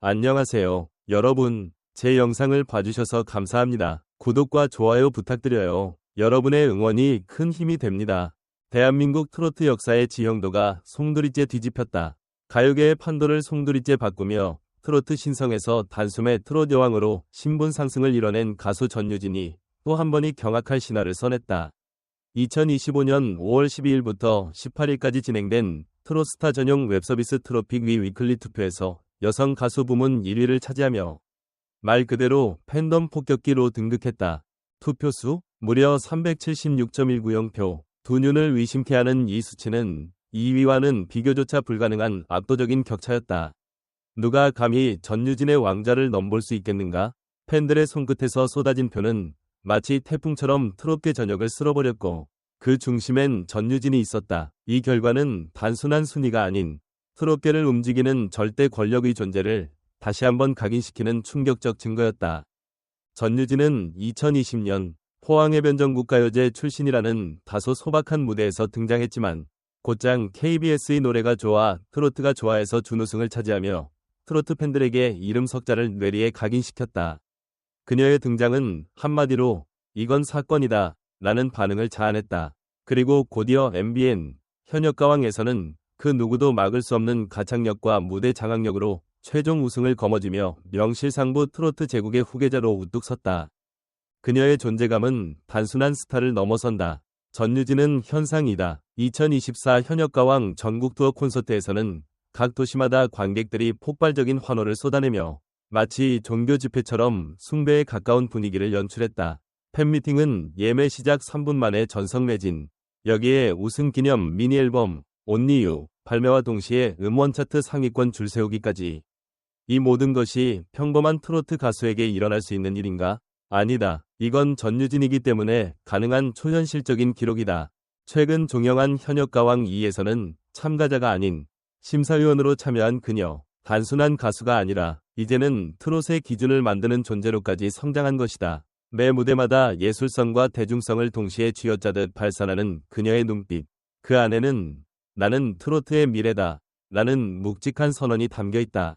안녕하세요. 여러분, 제 영상을 봐주셔서 감사합니다. 구독과 좋아요 부탁드려요. 여러분의 응원이 큰 힘이 됩니다. 대한민국 트로트 역사의 지형도가 송두리째 뒤집혔다. 가요계의 판도를 송두리째 바꾸며 트로트 신성에서 단숨에 트롯 여왕으로 신분 상승을 이뤄낸 가수 전유진이 또 한 번이 경악할 신화를 써냈다. 2025년 5월 12일부터 18일까지 진행된 트롯스타 전용 웹서비스 트로픽 위 위클리 투표에서 여성 가수 부문 1위를 차지하며 말 그대로 팬덤 폭격기로 등극했다. 투표수 무려 376.190표. 두 눈을 의심케 하는 이 수치는 2위와는 비교조차 불가능한 압도적인 격차였다. 누가 감히 전유진의 왕자를 넘볼 수 있겠는가? 팬들의 손끝에서 쏟아진 표는 마치 태풍처럼 트롯계 전역을 쓸어버렸고 그 중심엔 전유진이 있었다. 이 결과는 단순한 순위가 아닌 트롯계를 움직이는 절대 권력의 존재를 다시 한번 각인시키는 충격적 증거였다. 전유진은 2020년 포항해변전국가요제 출신이라는 다소 소박한 무대에서 등장했지만 곧장 KBS의 노래가 좋아 트로트가 좋아해서 준우승을 차지하며 트로트 팬들에게 이름 석자를 뇌리에 각인시켰다. 그녀의 등장은 한마디로 이건 사건이다 라는 반응을 자아냈다. 그리고 곧이어 MBN 현역가왕에서는 그 누구도 막을 수 없는 가창력과 무대 장악력으로 최종 우승을 거머쥐며 명실상부 트로트 제국의 후계자로 우뚝 섰다. 그녀의 존재감은 단순한 스타를 넘어선다. 전유진은 현상이다. 2024 현역가왕 전국 투어 콘서트에서는 각 도시마다 관객들이 폭발적인 환호를 쏟아내며 마치 종교 집회처럼 숭배에 가까운 분위기를 연출했다. 팬미팅은 예매 시작 3분 만에 전성 매진. 여기에 우승 기념 미니 앨범 온리유 발매와 동시에 음원 차트 상위권 줄 세우기까지. 이 모든 것이 평범한 트로트 가수에게 일어날 수 있는 일인가? 아니다. 이건 전유진이기 때문에 가능한 초현실적인 기록이다. 최근 종영한 현역가왕 2에서는 참가자가 아닌 심사위원으로 참여한 그녀. 단순한 가수가 아니라 이제는 트롯의 기준을 만드는 존재로까지 성장한 것이다. 매 무대마다 예술성과 대중성을 동시에 쥐어짜듯 발산하는 그녀의 눈빛. 그 안에는 나는 트로트의 미래다. 라는 묵직한 선언이 담겨 있다.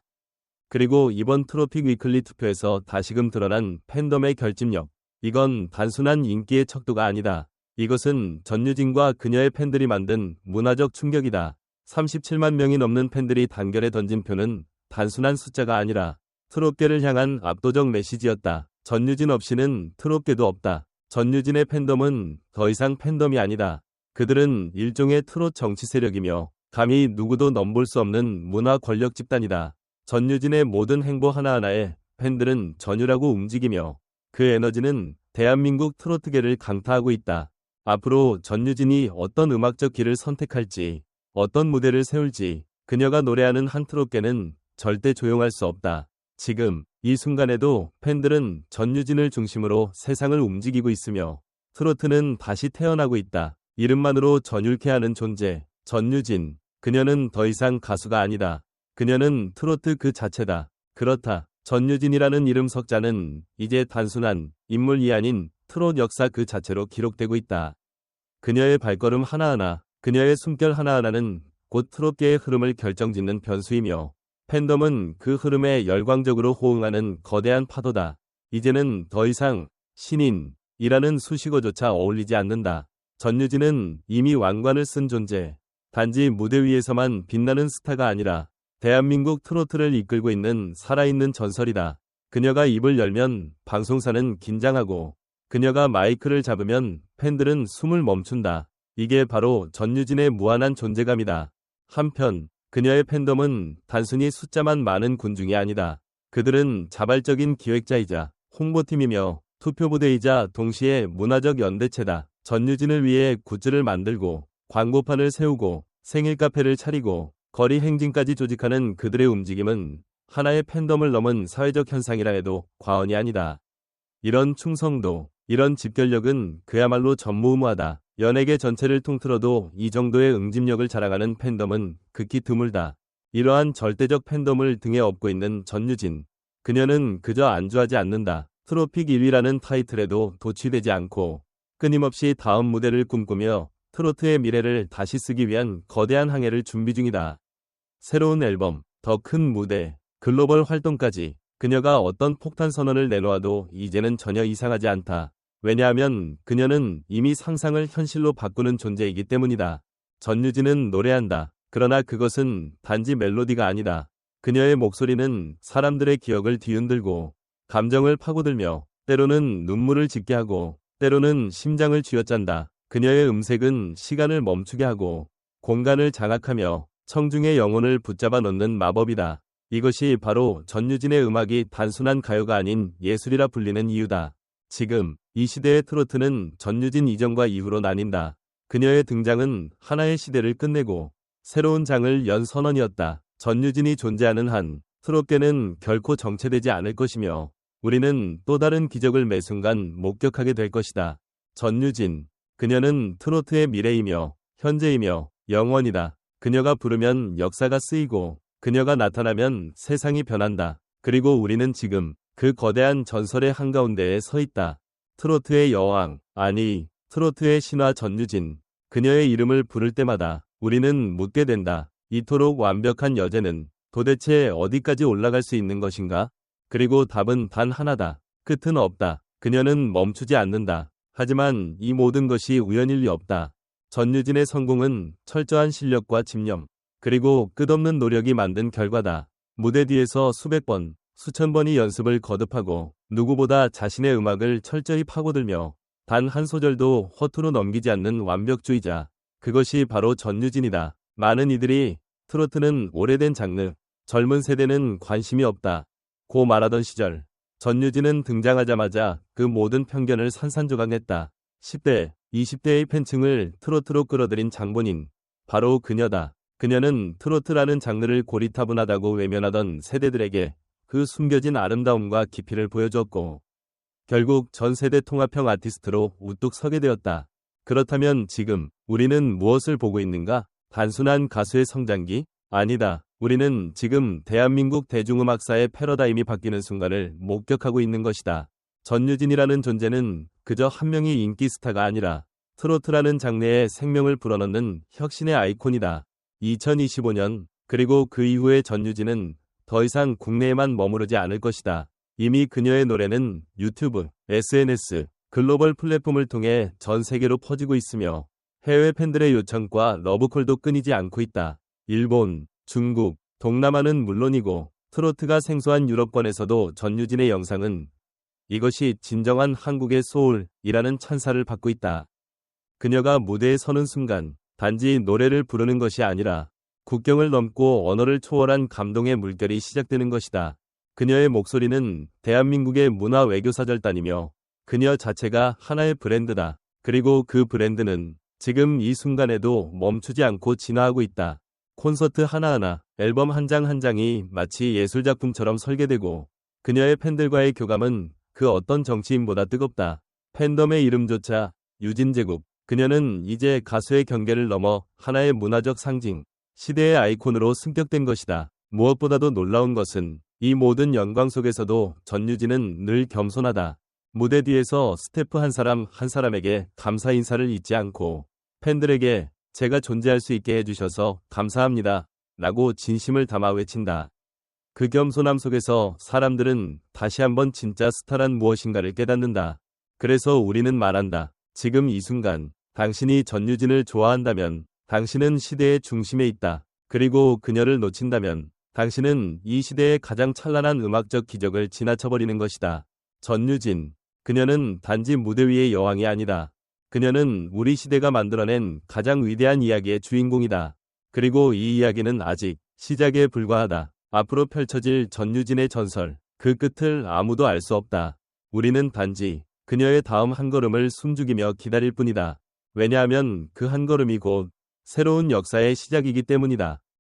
그리고 이번 트로픽 위클리 투표에서 다시금 드러난 팬덤의 결집력. 이건 단순한 인기의 척도가 아니다. 이것은 전유진과 그녀의 팬들이 만든 문화적 충격이다. 37만 명이 넘는 팬들이 단결에 던진 표는 단순한 숫자가 아니라 트롯계를 향한 압도적 메시지였다. 전유진 없이는 트롯계도 없다. 전유진의 팬덤은 더 이상 팬덤이 아니다. 그들은 일종의 트롯 정치 세력이며 감히 누구도 넘볼 수 없는 문화 권력 집단이다. 전유진의 모든 행보 하나하나에 팬들은 전유라고 움직이며 그 에너지는 대한민국 트로트계를 강타하고 있다. 앞으로 전유진이 어떤 음악적 길을 선택할지, 어떤 무대를 세울지, 그녀가 노래하는 한 트롯계는 절대 조용할 수 없다. 지금 이 순간에도 팬들은 전유진을 중심으로 세상을 움직이고 있으며 트로트는 다시 태어나고 있다. 이름만으로 전율케 하는 존재, 전유진. 그녀는 더 이상 가수가 아니다. 그녀는 트로트 그 자체다. 그렇다. 전유진이라는 이름 석자는 이제 단순한 인물이 아닌 트롯 역사 그 자체로 기록되고 있다. 그녀의 발걸음 하나하나, 그녀의 숨결 하나하나는 곧 트롯계의 흐름을 결정짓는 변수이며 팬덤은 그 흐름에 열광적으로 호응하는 거대한 파도다. 이제는 더 이상 신인이라는 수식어조차 어울리지 않는다. 전유진은 이미 왕관을 쓴 존재. 단지 무대 위에서만 빛나는 스타가 아니라 대한민국 트로트를 이끌고 있는 살아있는 전설이다. 그녀가 입을 열면 방송사는 긴장하고 그녀가 마이크를 잡으면 팬들은 숨을 멈춘다. 이게 바로 전유진의 무한한 존재감이다. 한편 그녀의 팬덤은 단순히 숫자만 많은 군중이 아니다. 그들은 자발적인 기획자이자 홍보팀이며 투표부대이자 동시에 문화적 연대체다. 전유진을 위해 굿즈를 만들고 광고판을 세우고 생일 카페를 차리고 거리 행진까지 조직하는 그들의 움직임은 하나의 팬덤을 넘은 사회적 현상이라 해도 과언이 아니다. 이런 충성도, 이런 집결력은 그야말로 전무후무하다. 연예계 전체를 통틀어도 이 정도의 응집력을 자랑하는 팬덤은 극히 드물다. 이러한 절대적 팬덤을 등에 업고 있는 전유진. 그녀는 그저 안주하지 않는다. 트로픽 1위라는 타이틀에도 도취되지 않고 끊임없이 다음 무대를 꿈꾸며 트로트의 미래를 다시 쓰기 위한 거대한 항해를 준비 중이다. 새로운 앨범, 더 큰 무대, 글로벌 활동까지 그녀가 어떤 폭탄 선언을 내놓아도 이제는 전혀 이상하지 않다. 왜냐하면 그녀는 이미 상상을 현실로 바꾸는 존재이기 때문이다. 전유진은 노래한다. 그러나 그것은 단지 멜로디가 아니다. 그녀의 목소리는 사람들의 기억을 뒤흔들고 감정을 파고들며 때로는 눈물을 짓게 하고 때로는 심장을 쥐어짠다. 그녀의 음색은 시간을 멈추게 하고 공간을 장악하며 청중의 영혼을 붙잡아 놓는 마법이다. 이것이 바로 전유진의 음악이 단순한 가요가 아닌 예술이라 불리는 이유다. 지금 이 시대의 트로트는 전유진 이전과 이후로 나뉜다. 그녀의 등장은 하나의 시대를 끝내고 새로운 장을 연 선언이었다. 전유진이 존재하는 한 트롯계는 결코 정체되지 않을 것이며 우리는 또 다른 기적을 매 순간 목격하게 될 것이다. 전유진, 그녀는 트로트의 미래이며 현재이며 영원이다. 그녀가 부르면 역사가 쓰이고 그녀가 나타나면 세상이 변한다. 그리고 우리는 지금 그 거대한 전설의 한가운데에 서 있다. 트로트의 여왕, 아니, 트로트의 신화 전유진. 그녀의 이름을 부를 때마다 우리는 묻게 된다. 이토록 완벽한 여제는 도대체 어디까지 올라갈 수 있는 것인가? 그리고 답은 단 하나다. 끝은 없다. 그녀는 멈추지 않는다. 하지만 이 모든 것이 우연일 리 없다. 전유진의 성공은 철저한 실력과 집념, 그리고 끝없는 노력이 만든 결과다. 무대 뒤에서 수백 번, 수천 번이 연습을 거듭하고 누구보다 자신의 음악을 철저히 파고들며 단 한 소절도 허투루 넘기지 않는 완벽주의자. 그것이 바로 전유진이다. 많은 이들이 트로트는 오래된 장르, 젊은 세대는 관심이 없다. 고 말하던 시절, 전유진은 등장하자마자 그 모든 편견을 산산조각냈다. 10대, 20대의 팬층을 트로트로 끌어들인 장본인, 바로 그녀다. 그녀는 트로트라는 장르를 고리타분하다고 외면하던 세대들에게 그 숨겨진 아름다움과 깊이를 보여주었고, 결국 전 세대 통합형 아티스트로 우뚝 서게 되었다. 그렇다면 지금 우리는 무엇을 보고 있는가? 단순한 가수의 성장기? 아니다. 우리는 지금 대한민국 대중음악사의 패러다임이 바뀌는 순간을 목격하고 있는 것이다. 전유진이라는 존재는 그저 한 명의 인기 스타가 아니라 트로트라는 장르에 생명을 불어넣는 혁신의 아이콘이다. 2025년 그리고 그 이후의 전유진은 더 이상 국내에만 머무르지 않을 것이다. 이미 그녀의 노래는 유튜브, SNS, 글로벌 플랫폼을 통해 전 세계로 퍼지고 있으며 해외 팬들의 요청과 러브콜도 끊이지 않고 있다. 일본, 중국, 동남아는 물론이고 트로트가 생소한 유럽권에서도 전유진의 영상은 이것이 진정한 한국의 소울이라는 찬사를 받고 있다. 그녀가 무대에 서는 순간 단지 노래를 부르는 것이 아니라 국경을 넘고 언어를 초월한 감동의 물결이 시작되는 것이다. 그녀의 목소리는 대한민국의 문화 외교사절단이며 그녀 자체가 하나의 브랜드다. 그리고 그 브랜드는 지금 이 순간에도 멈추지 않고 진화하고 있다. 콘서트 하나하나, 앨범 한장한 장이 마치 예술작품처럼 설계되고 그녀의 팬들과의 교감은 그 어떤 정치인보다 뜨겁다. 팬덤의 이름조차 유진 제국. 그녀는 이제 가수의 경계를 넘어 하나의 문화적 상징, 시대의 아이콘으로 승격된 것이다. 무엇보다도 놀라운 것은 이 모든 영광 속에서도 전유진은 늘 겸손하다. 무대 뒤에서 스태프 한 사람 한 사람에게 감사 인사를 잊지 않고 팬들에게 제가 존재할 수 있게 해주셔서 감사합니다. 라고 진심을 담아 외친다. 그 겸손함 속에서 사람들은 다시 한번 진짜 스타란 무엇인가를 깨닫는다. 그래서 우리는 말한다. 지금 이 순간, 당신이 전유진을 좋아한다면, 당신은 시대의 중심에 있다. 그리고 그녀를 놓친다면, 당신은 이 시대의 가장 찬란한 음악적 기적을 지나쳐버리는 것이다. 전유진. 그녀는 단지 무대 위의 여왕이 아니다. 그녀는 우리 시대가 만들어낸 가장 위대한 이야기의 주인공이다. 그리고 이 이야기는 아직 시작에 불과하다. 앞으로 펼쳐질 전유진의 전설, 그 끝을 아무도 알 수 없다. 우리는 단지 그녀의 다음 한 걸음을 숨죽이며 기다릴 뿐이다. 왜냐하면 그 한 걸음이 곧 새로운 역사의 시작이기 때문이다.